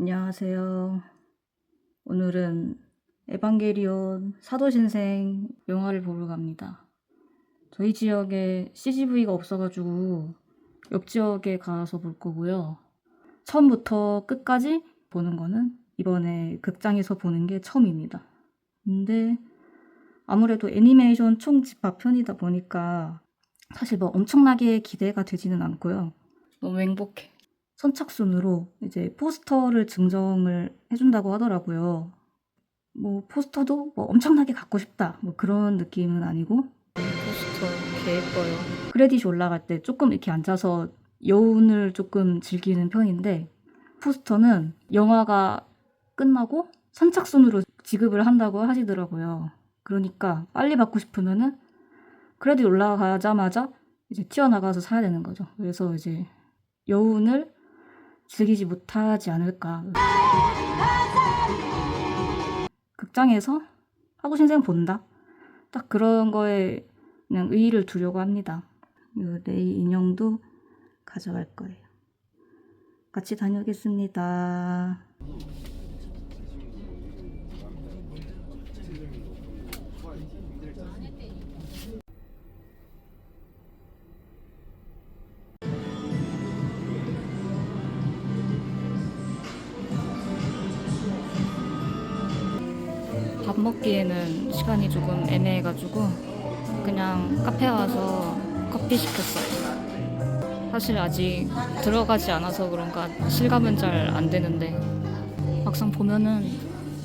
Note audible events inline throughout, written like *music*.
안녕하세요. 오늘은 에반게리온 사도신생 영화를 보러 갑니다. 저희 지역에 CGV가 없어가지고 옆 지역에 가서 볼 거고요. 처음부터 끝까지 보는 거는 이번에 극장에서 보는 게 처음입니다. 근데 아무래도 애니메이션 총 집합편이다 보니까 사실 뭐 엄청나게 기대가 되지는 않고요. 너무 행복해. 선착순으로 이제 포스터를 증정을 해준다고 하더라고요. 뭐 포스터도 뭐 엄청나게 갖고 싶다 뭐 그런 느낌은 아니고 포스터 개 예뻐요. 크레딧이 올라갈 때 조금 이렇게 앉아서 여운을 조금 즐기는 편인데 포스터는 영화가 끝나고 선착순으로 지급을 한다고 하시더라고요. 그러니까 빨리 받고 싶으면은 크레딧 올라가자마자 이제 튀어나가서 사야 되는 거죠. 그래서 이제 여운을 즐기지 못하지 않을까. 극장에서 하고 신생 본다. 딱 그런 거에 그냥 의의를 두려고 합니다. 이 레이 인형도 가져갈 거예요. 같이 다녀오겠습니다. 밥 먹기에는 시간이 조금 애매해가지고 그냥 카페 와서 커피 시켰어요. 사실 아직 들어가지 않아서 그런가 실감은 잘 안 되는데 막상 보면은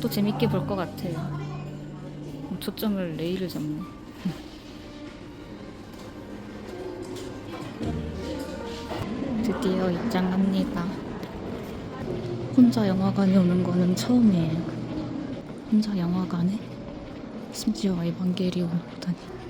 또 재밌게 볼 것 같아요. 초점을 레이를 잡네. *laughs* 드디어 입장합니다. 혼자 영화관에 오는 거는 처음이에요. 혼자 영화관에 심지어 에반게리온 보다니「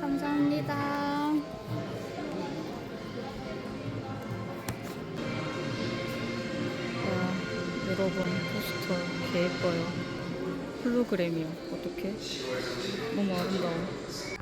감사합니다. 와, 여러분 포스터 개 예뻐요. 홀로그램이요. 어떡해? 너무 아름다워.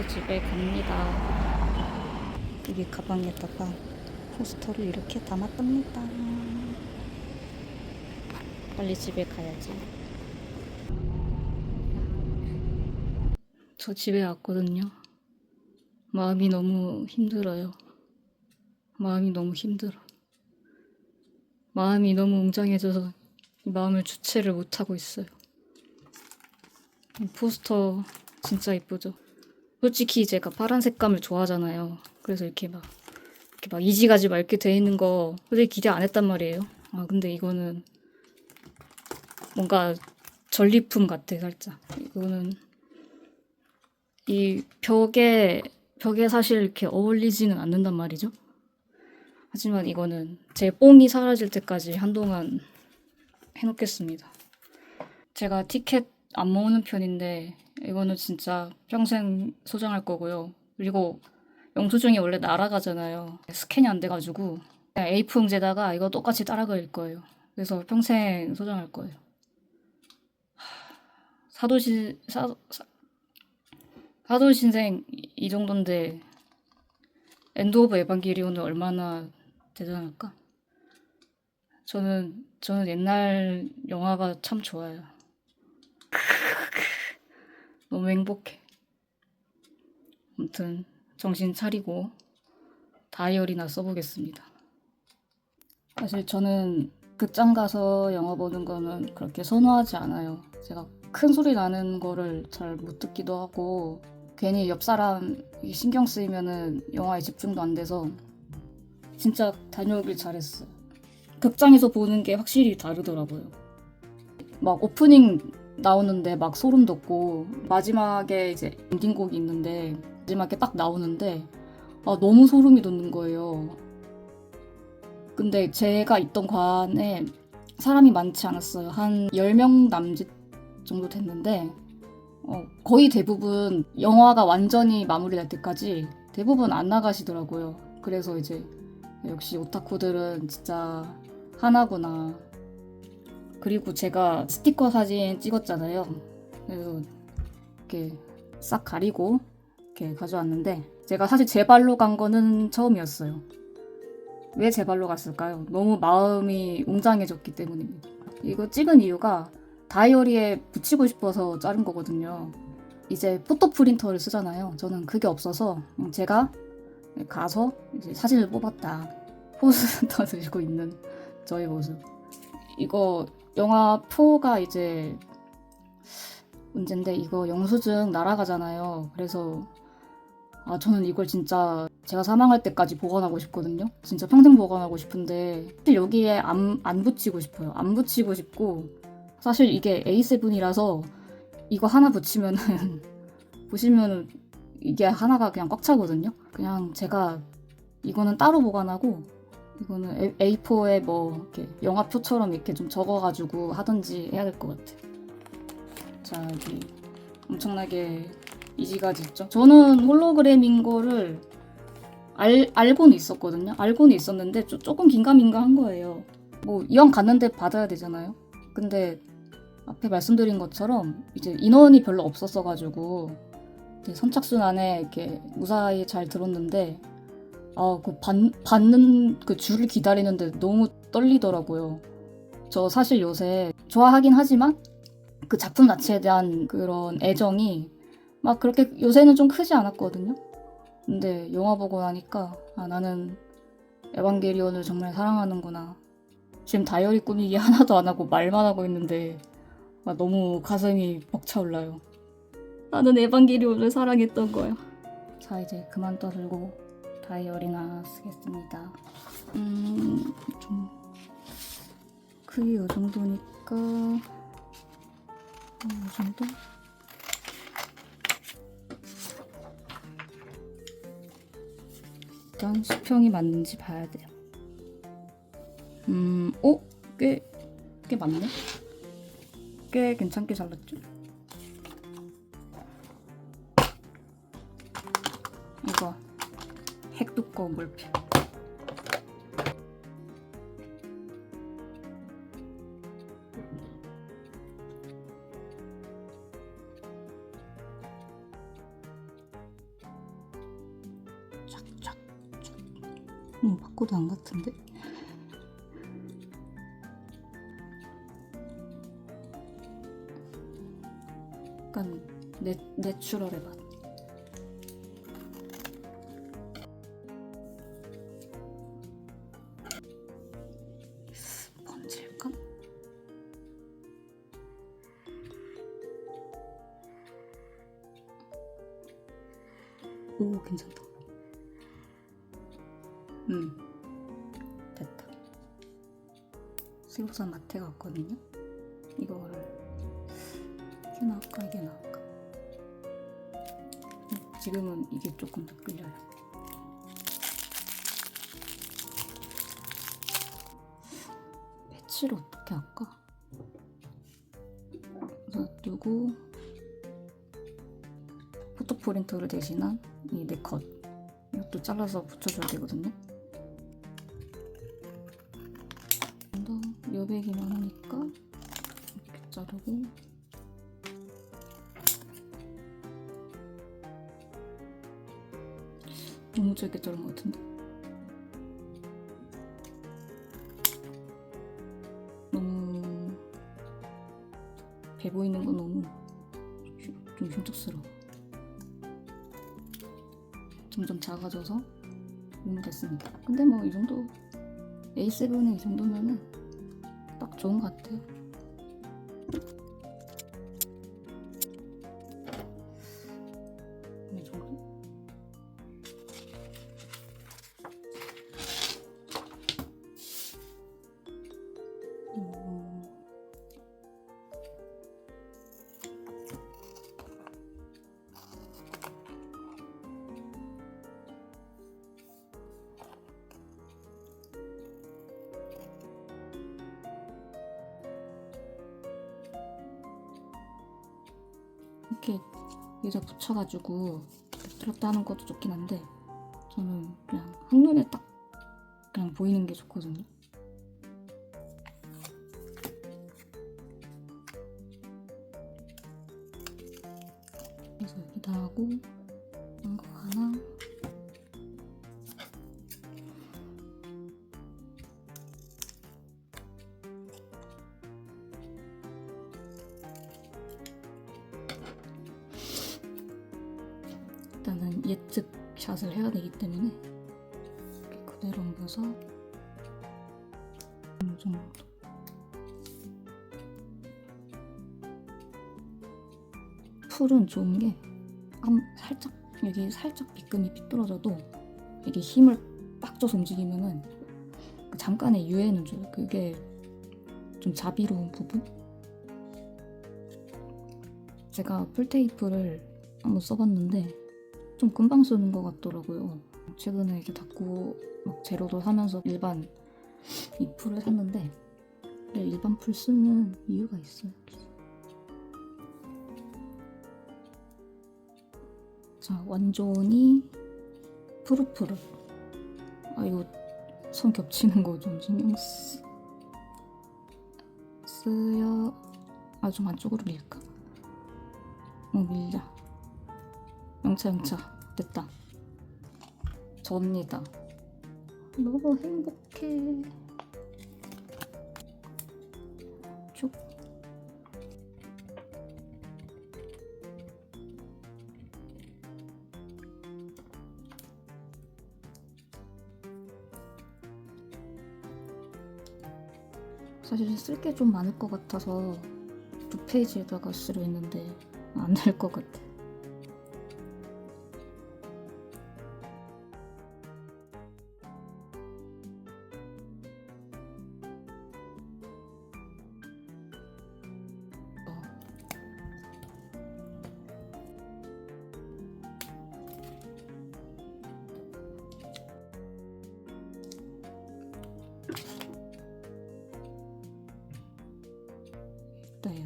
이제 집에 갑니다. 여기 가방에다가 포스터를 이렇게 담았답니다. 빨리 집에 가야지. 저 집에 왔거든요. 마음이 너무 힘들어요. 마음이 너무 힘들어. 마음이 너무 웅장해져서 이 마음을 주체를 못하고 있어요. 이 포스터 진짜 이쁘죠? 솔직히 제가 파란 색감을 좋아하잖아요. 그래서 이렇게 막 이렇게 막 이지가지 막 이렇게 돼 있는 거 솔직히 기대 안 했단 말이에요. 아 근데 이거는 뭔가 전리품 같아 살짝. 이거는 이 벽에 벽에 사실 이렇게 어울리지는 않는단 말이죠. 하지만 이거는 제 뽕이 사라질 때까지 한동안 해놓겠습니다. 제가 티켓 안 모으는 편인데 이거는 진짜 평생 소장할 거고요. 그리고 영수증이 원래 날아가잖아요. 스캔이 안 돼가지고 그냥 A4용지에다가 이거 똑같이 따라 그릴 거예요. 그래서 평생 소장할 거예요. 하, 사도신 사, 사 사도신생 이, 이 정도인데 엔드 오브 에반게리온은 얼마나 대단할까? 저는 저는 옛날 영화가 참 좋아요. 너무 행복해. 아무튼 정신 차리고 다이어리나 써보겠습니다. 사실 저는 극장 가서 영화 보는 거는 그렇게 선호하지 않아요. 제가 큰 소리 나는 거를 잘 못 듣기도 하고 괜히 옆 사람 신경 쓰이면은 영화에 집중도 안 돼서 진짜 다녀오길 잘했어요. 극장에서 보는 게 확실히 다르더라고요. 막 오프닝 나오는데 막 소름 돋고 마지막에 이제 엔딩곡이 있는데 마지막에 딱 나오는데 아 너무 소름이 돋는 거예요. 근데 제가 있던 관에 사람이 많지 않았어요. 한 10명 남짓 정도 됐는데 어, 거의 대부분 영화가 완전히 마무리될 때까지 대부분 안 나가시더라고요. 그래서 이제 역시 오타쿠들은 진짜 하나구나. 그리고 제가 스티커 사진 찍었잖아요. 그래서 이렇게 싹 가리고 이렇게 가져왔는데 제가 사실 제 발로 간 거는 처음이었어요. 왜 제 발로 갔을까요? 너무 마음이 웅장해졌기 때문입니다. 이거 찍은 이유가 다이어리에 붙이고 싶어서 자른 거거든요. 이제 포토 프린터를 쓰잖아요. 저는 그게 없어서 제가 가서 사진을 뽑았다. 포스터 *laughs* 들고 있는 저의 모습. 이거 영화 4가 이제 문제인데 이거 영수증 날아가잖아요. 그래서 아 저는 이걸 진짜 제가 사망할 때까지 보관하고 싶거든요. 진짜 평생 보관하고 싶은데 사실 여기에 안, 안 붙이고 싶어요. 안 붙이고 싶고 사실 이게 A7이라서 이거 하나 붙이면은 *laughs* 보시면은 이게 하나가 그냥 꽉 차거든요. 그냥 제가 이거는 따로 보관하고 이거는 A4에 뭐 이렇게 영화표처럼 이렇게 좀 적어가지고 하든지 해야 될 것 같아. 자 여기 엄청나게 이지가지 있죠. 저는 홀로그램인 거를 알, 알고는 있었거든요. 알고는 있었는데 조, 조금 긴가민가한 거예요. 뭐 이왕 갔는데 받아야 되잖아요. 근데 앞에 말씀드린 것처럼 이제 인원이 별로 없었어가지고 선착순 안에 이렇게 무사히 잘 들었는데 아, 그 받, 받는 그 줄을 기다리는데 너무 떨리더라고요. 저 사실 요새 좋아하긴 하지만 그 작품 자체에 대한 그런 애정이 막 그렇게 요새는 좀 크지 않았거든요. 근데 영화 보고 나니까 아, 나는 에반게리온을 정말 사랑하는구나. 지금 다이어리 꾸미기 *laughs* 하나도 안 하고 말만 하고 있는데 아, 너무 가슴이 벅차올라요. 나는 에반게리온을 사랑했던 거야. 자 이제 그만 떠들고 다이어리나 쓰겠습니다. 음, 좀 크기 이 정도니까 음, 이 정도? 일단 수평이 맞는지 봐야 돼요. 음, 어? 꽤, 꽤 맞네? 꽤 괜찮게 잘랐죠? 이거 핵 두꺼운 몰필. 쫙쫙 쫙. 음, 바꿔도 안 같은데? 약간 내, 내추럴의 맛. 왔거든요. 이거를 이게 나을까 이게 나을까? 음, 지금은 이게 조금 더 끌려요. 배치를 어떻게 할까? 놔두고 포토 프린터를 대신한 이 네컷 이것도 잘라서 붙여줘야 되거든요. 더 여백이만 하니까 이렇게 자르고. 너무 짧게 자른 것 같은데? 너무 배 보이는 건 너무 흉- 좀 흉측스러워. 점점 작아져서 너무 됐습니다. 근데 뭐 이 정도 A7은 이 정도면은 딱 좋은 것 같아요 여기다 붙여가지고 들었다 하는 것도 좋긴 한데 저는 그냥 한눈에 딱 그냥 보이는 게 좋거든요. 그래서 여기다 하고 이거 하나 샷을 해야 되기 때문에 그대로 옮겨서 이 정도 풀은 좋은 게한 살짝 여기 살짝 비금이 삐뚤어져도 이게 힘을 빡 줘서 움직이면은 그 잠깐의 유예는 줘요. 그게 좀 자비로운 부분? 제가 풀테이프를 한번 써봤는데 좀 금방 쓰는 것 같더라고요. 최근에 이제 닫고 막 재료도 사면서 일반 이 풀을 샀는데 일반 풀 쓰는 이유가 있어요. 자 완전히 푸르푸르. 아 이거 선 겹치는 거 좀 신경 쓰. 쓰여. 아 좀 안쪽으로 밀까? 어 밀자. 영차 영차. 됐다. 접니다. 너무 행복해. 쭉. 사실 쓸 게 좀 많을 것 같아서 두 페이지에다가 쓰려 했는데 안 될 것 같아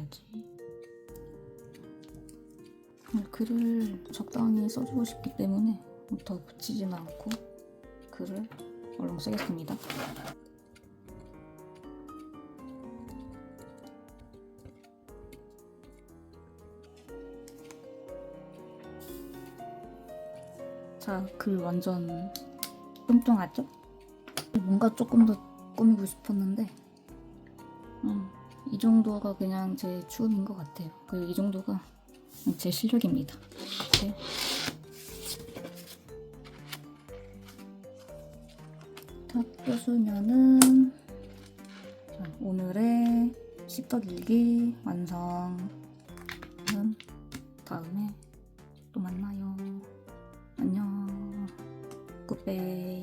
해야지. 오늘 글을 적당히 써주고 싶기 때문에 더 붙이지는 않고 글을 얼른 쓰겠습니다. 자, 글 완전 뚱뚱하죠? 뭔가 조금 더 꾸미고 싶었는데 음, 이 정도가 그냥 제 추움인 것 같아요. 그리고 이 정도가 제 실력입니다. 네. 다 껴주면은 자, 오늘의 십덕일기 완성. 은 다음에 또 만나요. 안녕. 굿베이.